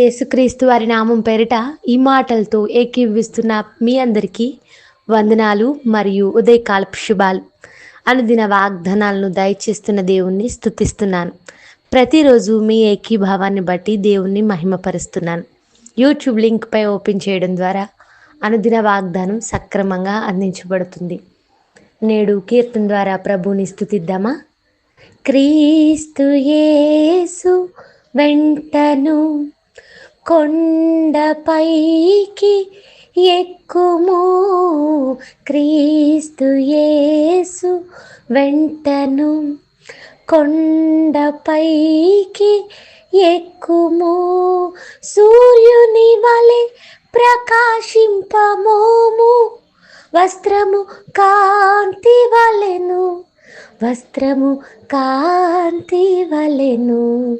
యేసుక్రీస్తు వారి నామం పేరిట ఈ మాటలతో ఏకీవిస్తున్న మీ అందరికీ వందనాలు మరియు ఉదయకాలపు శుభాలు. అనుదిన వాగ్దానాలను దయచేస్తున్న దేవుణ్ణి స్థుతిస్తున్నాను ప్రతిరోజు మీ ఏకీభావాన్ని బట్టి దేవుణ్ణి మహిమపరుస్తున్నాను. యూట్యూబ్ లింక్పై ఓపెన్ చేయడం ద్వారా అనుదిన వాగ్దానం సక్రమంగా అందించబడుతుంది. నేడు కీర్తన ద్వారా ప్రభుని స్థుతిద్దామా క్రీస్తు యేసు వెంటను కొండపైకి ఎక్కుము. క్రీస్తు యేసు వెంటను కొండపైకి ఎక్కుము. సూర్యుని వలె ప్రకాశింపమోము. వస్త్రము కాంతి వలెను వస్త్రము కాంతి వలెను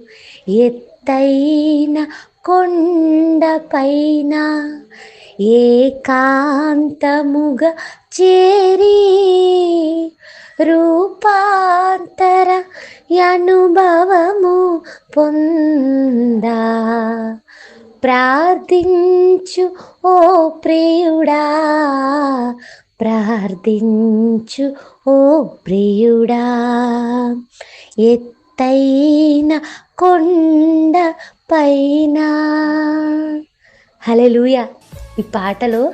ఎత్తైన కొండపైన ఏకాంతముగా చేరి రూపాంతర అనుభవము పొందా. ప్రార్థించు ఓ ప్రియుడా ప్రార్థించు ఓ ప్రియుడా. ఎత్తైన కొండ పైన. హలెలూయ ఈ పాటలో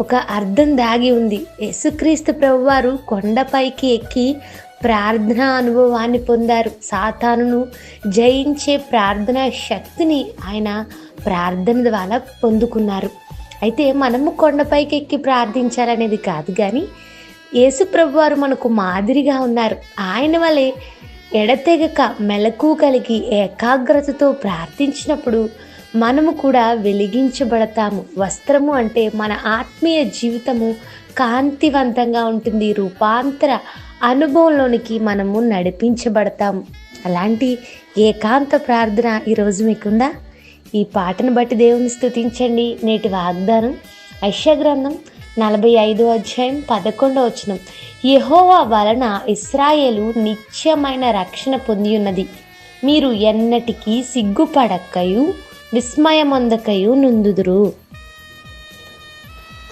ఒక అర్థం దాగి ఉంది. యేసుక్రీస్తు ప్రభువారు కొండపైకి ఎక్కి ప్రార్థనా అనుభవాన్ని పొందారు. సాతానును జయించే ప్రార్థన శక్తిని ఆయన ప్రార్థన ద్వారా పొందుకున్నారు. అయితే మనము కొండపైకి ఎక్కి ప్రార్థించాలనేది కాదు కానీ యేసు ప్రభువారు మనకు మాదిరిగా ఉన్నారు. ఆయన వలె ఎడతెగక మెలకు కలిగి ఏకాగ్రతతో ప్రార్థించినప్పుడు మనము కూడా వెలిగించబడతాము. వస్త్రము అంటే మన ఆత్మీయ జీవితము కాంతివంతంగా ఉంటుంది. రూపాంతర అనుభవంలోనికి మనము నడిపించబడతాము. అలాంటి ఏకాంత ప్రార్థన ఈరోజు మీకుందా? ఈ పాటను బట్టి దేవుని స్థుతించండి నేటి వాగ్దానం గ్రంథం నలభై ఐదో అధ్యాయం పదకొండవ వచనం. యహోవా వలన ఇస్రాయేలు నిత్యమైన రక్షణ పొంది ఉన్నది మీరు ఎన్నటికీ సిగ్గుపడక్కయు విస్మయమందకయు నుందుదురు.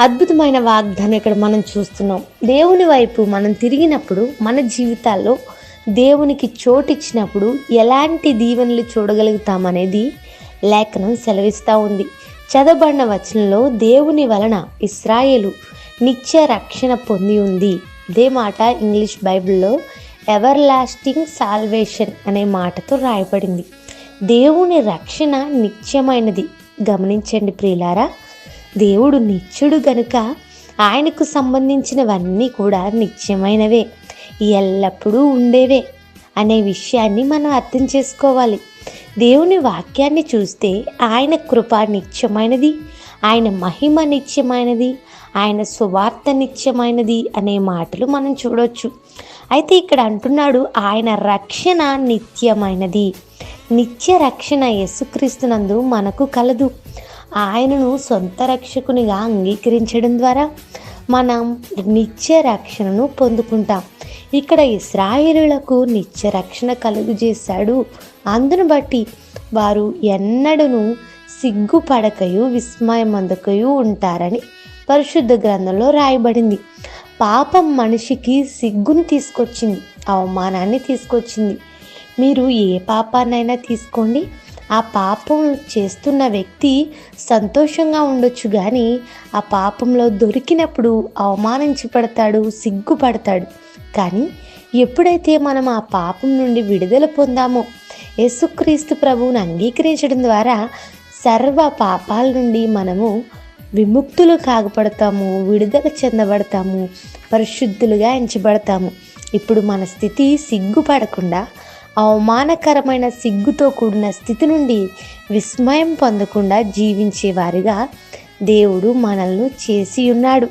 అద్భుతమైన వాగ్దానం ఇక్కడ మనం చూస్తున్నాం. దేవుని వైపు మనం తిరిగినప్పుడు మన జీవితాల్లో దేవునికి చోటిచ్చినప్పుడు ఎలాంటి దీవెనలు చూడగలుగుతామనేది లేఖనం సెలవిస్తూ ఉంది. చదవబడిన వచనంలో దేవుని వలన ఇస్రాయేలు నిత్య రక్షణ పొంది ఉంది. ఇదే మాట ఇంగ్లీష్ బైబిల్లో ఎవర్ లాస్టింగ్ సాల్వేషన్ అనే మాటతో రాయబడింది. దేవుని రక్షణ నిత్యమైనది. గమనించండి ప్రియులారా దేవుడు నిత్యుడు గనుక ఆయనకు సంబంధించినవన్నీ కూడా నిత్యమైనవే ఎల్లప్పుడూ ఉండేవే అనే విషయాన్ని మనం అర్థం చేసుకోవాలి. దేవుని వాక్యాన్ని చూస్తే ఆయన కృప నిత్యమైనది ఆయన మహిమ నిత్యమైనది ఆయన సువార్త నిత్యమైనది అనే మాటలు మనం చూడొచ్చు. అయితే ఇక్కడ అంటున్నాడు ఆయన రక్షణ నిత్యమైనది. నిత్య రక్షణ యేసుక్రీస్తునందు మనకు కలదు. ఆయనను సొంత రక్షకునిగా అంగీకరించడం ద్వారా మనం నిత్య రక్షణను పొందుకుంటాం. ఇక్కడ ఇస్రాయేలులకు నిత్య రక్షణ కలుగు చేశాడు అందును బట్టి వారు ఎన్నడను సిగ్గుపడకయు విస్మయమందకయు ఉంటారని పరిశుద్ధ గ్రంథంలో రాయబడింది. పాపం మనిషికి సిగ్గును తీసుకొచ్చింది అవమానాన్ని తీసుకొచ్చింది. మీరు ఏ పాపాన్నైనా తీసుకోండి. ఆ పాపం చేస్తున్న వ్యక్తి సంతోషంగా ఉండొచ్చు కానీ ఆ పాపంలో దొరికినప్పుడు అవమానించబడతాడు సిగ్గుపడతాడు. కానీ ఎప్పుడైతే మనం ఆ పాపం నుండి విడుదల పొందామో యేసుక్రీస్తు ప్రభువును అంగీకరించడం ద్వారా సర్వ పాపాల నుండి మనము విముక్తులు కాగపడతాము విడుదల చెందబడతాము పరిశుద్ధులుగా ఎంచబడతాము. ఇప్పుడు మన స్థితి సిగ్గుపడకుండా అవమానకరమైన సిగ్గుతో కూడిన స్థితి నుండి విస్మయం పొందకుండా జీవించేవారిగా దేవుడు మనల్ని చేసి ఉన్నాడు.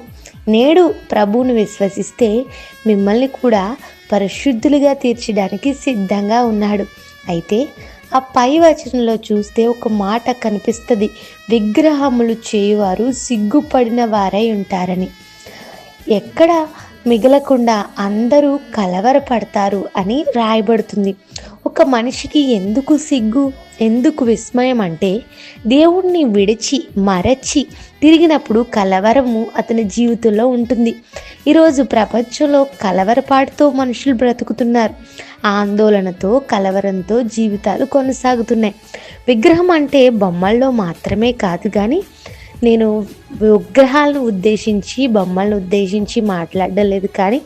నేడు ప్రభువును విశ్వసిస్తే మిమ్మల్ని కూడా పరిశుద్ధులుగా తీర్చడానికి సిద్ధంగా ఉన్నాడు. అయితే ఆ పై వచనంలో చూస్తే ఒక మాట కనిపిస్తుంది. విగ్రహములు చేయువారు సిగ్గుపడిన వారై ఉంటారని. ఎక్కడ మిగలకుండా అందరూ కలవరపడతారు అని రాయబడుతుంది. ఒక మనిషికి ఎందుకు సిగ్గు? ఎందుకు విస్మయం అంటే దేవుణ్ణి విడిచి మరచి తిరిగినప్పుడు కలవరము అతని జీవితంలో ఉంటుంది. ఈరోజు ప్రపంచంలో కలవరపాటుతో మనుషులు బ్రతుకుతున్నారు. ఆందోళనతో కలవరంతో జీవితాలు కొనసాగుతున్నాయి. విగ్రహం అంటే బొమ్మల్లో మాత్రమే కాదు కానీ నేను విగ్రహాలను ఉద్దేశించి బొమ్మలను ఉద్దేశించి మాట్లాడడం లేదు కానీ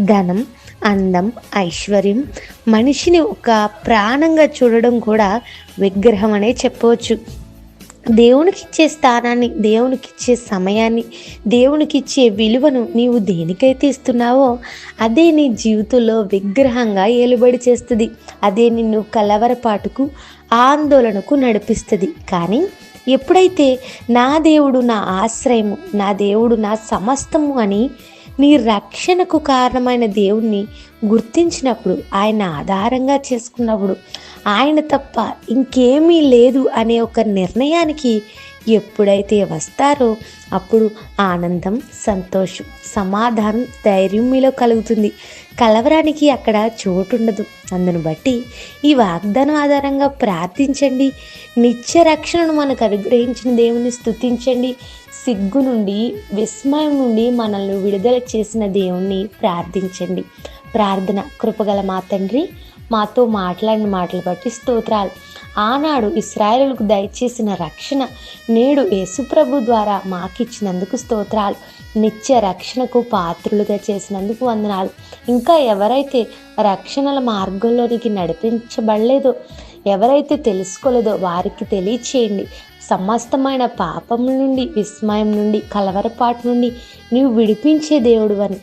ధనం అందం ఐశ్వర్యం. మనిషిని ఒక ప్రాణంగా చూడడం కూడా విగ్రహం అనే చెప్పవచ్చు. దేవునికి ఇచ్చే స్థానాన్ని దేవునికి ఇచ్చే సమయాన్ని దేవునికి ఇచ్చే విలువను నీవు దేనికైతే ఇస్తున్నావో అదే నీ జీవితంలో విగ్రహంగా ఏలుబడి చేస్తుంది. అదే నిన్ను కలవరపాటుకు ఆందోళనకు నడిపిస్తుంది. కానీ ఎప్పుడైతే నా దేవుడు నా ఆశ్రయము నా దేవుడు నా సమస్తము అని నీ రక్షణకు కారణమైన దేవుణ్ణి గుర్తించినప్పుడు ఆయన ఆధారంగా చేసుకున్నప్పుడు ఆయన తప్ప ఇంకేమీ లేదు అనే ఒక నిర్ణయానికి ఎప్పుడైతే వస్తారో అప్పుడు ఆనందం సంతోషం సమాధానం ధైర్యం మీలో కలుగుతుంది. కలవరానికి అక్కడ చోటు ఉండదు అందును బట్టి ఈ వాగ్దానం ఆధారంగా ప్రార్థించండి. నిత్య రక్షణను మనకు అనుగ్రహించిన దేవుని స్తుతించండి. సిగ్గు నుండి విస్మయం నుండి మనల్ని విడుదల చేసిన దేవుణ్ణి ప్రార్థించండి. ప్రార్థన కృపగల మా తండ్రి మాతో మాట్లాడిన మాటలు బట్టి స్తోత్రాలు. ఆనాడు ఇస్రాయేలుకు దయచేసిన రక్షణ నేడు యేసుప్రభు ద్వారా మాకిచ్చినందుకు స్తోత్రాలు. నిత్య రక్షణకు పాత్రులుగా చేసినందుకు వందనాలు. ఇంకా ఎవరైతే రక్షణల మార్గంలోనికి నడిపించబడలేదో ఎవరైతే తెలుసుకోలేదో వారికి తెలియచేయండి. సమస్తమైన పాపం నుండి విస్మయం నుండి కలవరపాటు నుండి నీవు విడిపించే దేవుడు అని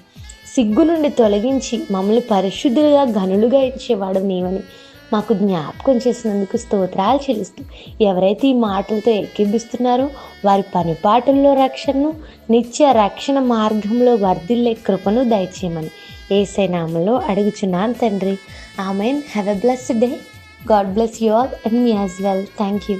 సిగ్గు నుండి తొలగించి మమ్మల్ని పరిశుద్ధులుగా ఘనులుగా ఇచ్చేవాడు నీవని మాకు జ్ఞాపకం చేసినందుకు స్తోత్రాలు చెల్లిస్తూ ఎవరైతే ఈ మాటలతో ఎక్కిపిస్తున్నారో వారి పనిపాటుల్లో రక్షణను నిత్య రక్షణ మార్గంలో వర్ధిల్లే కృపను దయచేయమని ఏసైనామంలో అడుగుచున్నాను తండ్రి. Amen. Have a blessed day God bless you all and me as well thank you